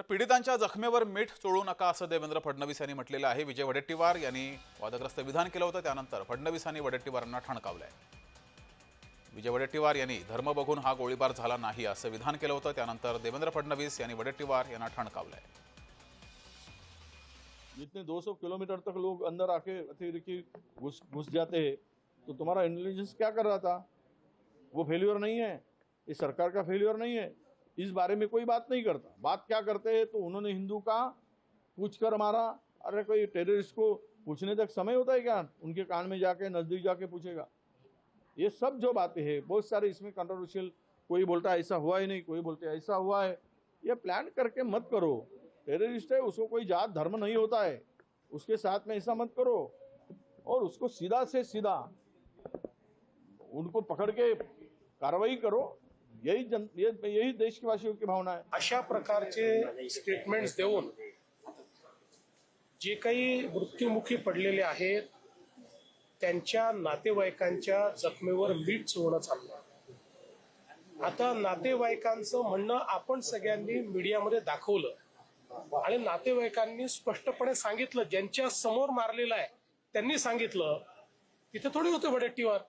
तर पीडितांच्या जखमेवर मीठ चोळू नका असं देवेंद्र फडणवीस यांनी म्हटलेलं आहे. विजय वडेट्टीवार यांनी वादग्रस्त विधान केलं होतं. त्यानंतर फडणवीसांनी वडेट्टीवारांना ठणकावलंय. विजय वडेट्टीवार यांनी धर्म बघून हा गोळीबार झाला नाही असं विधान केलं होतं. त्यानंतर देवेंद्र फडणवीस यांनी वडेट्टीवार यांना ठणकावलंय. जितने 200 किलोमीटर तक लोग अंदर आके अतिरिक्ति घुस घुस जाते हैं तो तुम्हारा इंटेलिजेंस क्या कर रहा था? वो फेल्योर नहीं है। ये सरकार का फेल्योर नहीं है। इस बारे में कोई बात नहीं करता। बात क्या करते हैं? तो उन्होंने हिंदू का पूछ कर मारा। अरे कोई टेररिस्ट को पूछने तक समय होता है क्या? उनके कान में जाके, नज़दीक जाके पूछेगा। ये सब जो बातें हैं, बहुत सारे इसमें कंट्रोवर्शियल कोई बोलता है ऐसा हुआ ही नहीं, कोई बोलते ऐसा हुआ है। ये प्लान करके मत करो। टेररिस्ट है, उसको कोई जात, धर्म नहीं होता है। उसके साथ में ऐसा मत करो। और उसको सीधा से सीधा उनको पकड़ के कार्रवाई करो। यही जन ये यही देशवासियों की भावना है। अशा प्रकारचे स्टेटमेंट्स देऊन जे काही मृत्युमुखी पडलेले आहेत त्यांच्या नातेवाईकांच्या जखमेवर मीठ चोळणं चाललं आता नातेवाईकांचं म्हणणं आपण सगळ्यांनी मीडियामध्ये दाखवलं आणि नातेवाईकांनी स्पष्टपणे सांगितलं ज्यांच्या समोर मारलेलं आहे त्यांनी सांगितलं तिथे थोडी होते वडेट्टीवर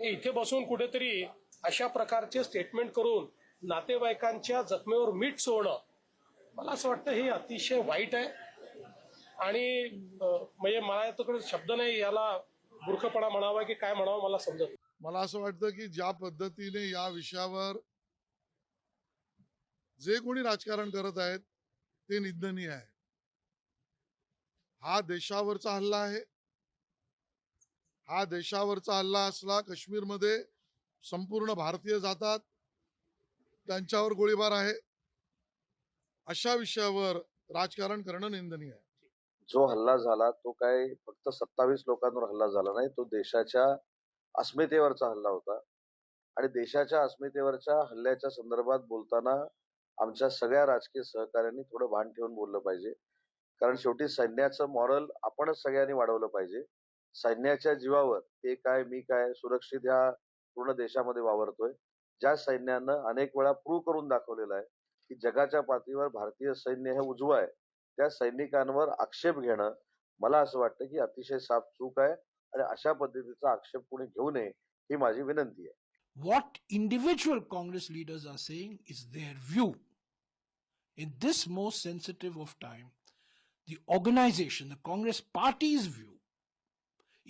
हे इथे बसून कुठेतरी अशा प्रकारचे स्टेटमेंट करून नातेवाईकांच्या जखमेवर मीठ सोडणं मला असं वाटतं हे अतिशय वाईट आहे. आणि म्हणजे मला तर शब्द नाही याला मूर्खपणा म्हणावा की काय म्हणावं मला समजत मला असं वाटतं की ज्या पद्धतीने या विषयावर जे कोणी राजकारण करत आहेत ते निंदनीय आहे. हा देशावरचा हल्ला आहे. हा देशावरचा हल्ला असला काश्मीरमध्ये संपूर्ण भारतीय जातात. त्यांच्यावर गोळीबार आहे. अशा विषयावर राजकारण करणं निंदनीय आहे. जो हल्ला झाला तो काय फक्त सत्तावीस लोकांवर हल्ला झाला नाही तो देशाच्या अस्मितेवरचा हल्ला होता. आणि देशाच्या अस्मितेवरच्या हल्ल्याच्या संदर्भात बोलताना आमच्या सगळ्या राजकीय सहकाऱ्यांनी थोडं भान ठेवून बोललं पाहिजे. कारण शेवटी सैन्याचं मॉरल आपणच सगळ्यांनी वाढवलं पाहिजे. सैन्याच्या जीवावर ते काय मी काय सुरक्षित ह्या पूर्ण देशामध्ये वावरतोय. ज्या सैन्यानं अनेक वेळा प्रूव्ह करून दाखवलेलं आहे की जगाच्या पातळीवर भारतीय सैन्य हे उजवं आहे. त्या सैनिकांवर आक्षेप घेणं मला असं वाटतं की अतिशय साफ चूक आहे आणि अशा पद्धतीचा आक्षेप कोणी घेऊ नये ही माझी विनंती आहे. What individual Congress leaders are saying is their view. In this most sensitive of time, the organization, the Congress party's view,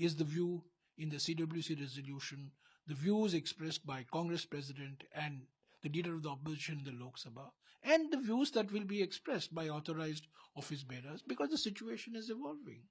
is the view in the CWC resolution, the views expressed by Congress President and the leader of the opposition in the Lok Sabha, and the views that will be expressed by authorized office bearers because the situation is evolving.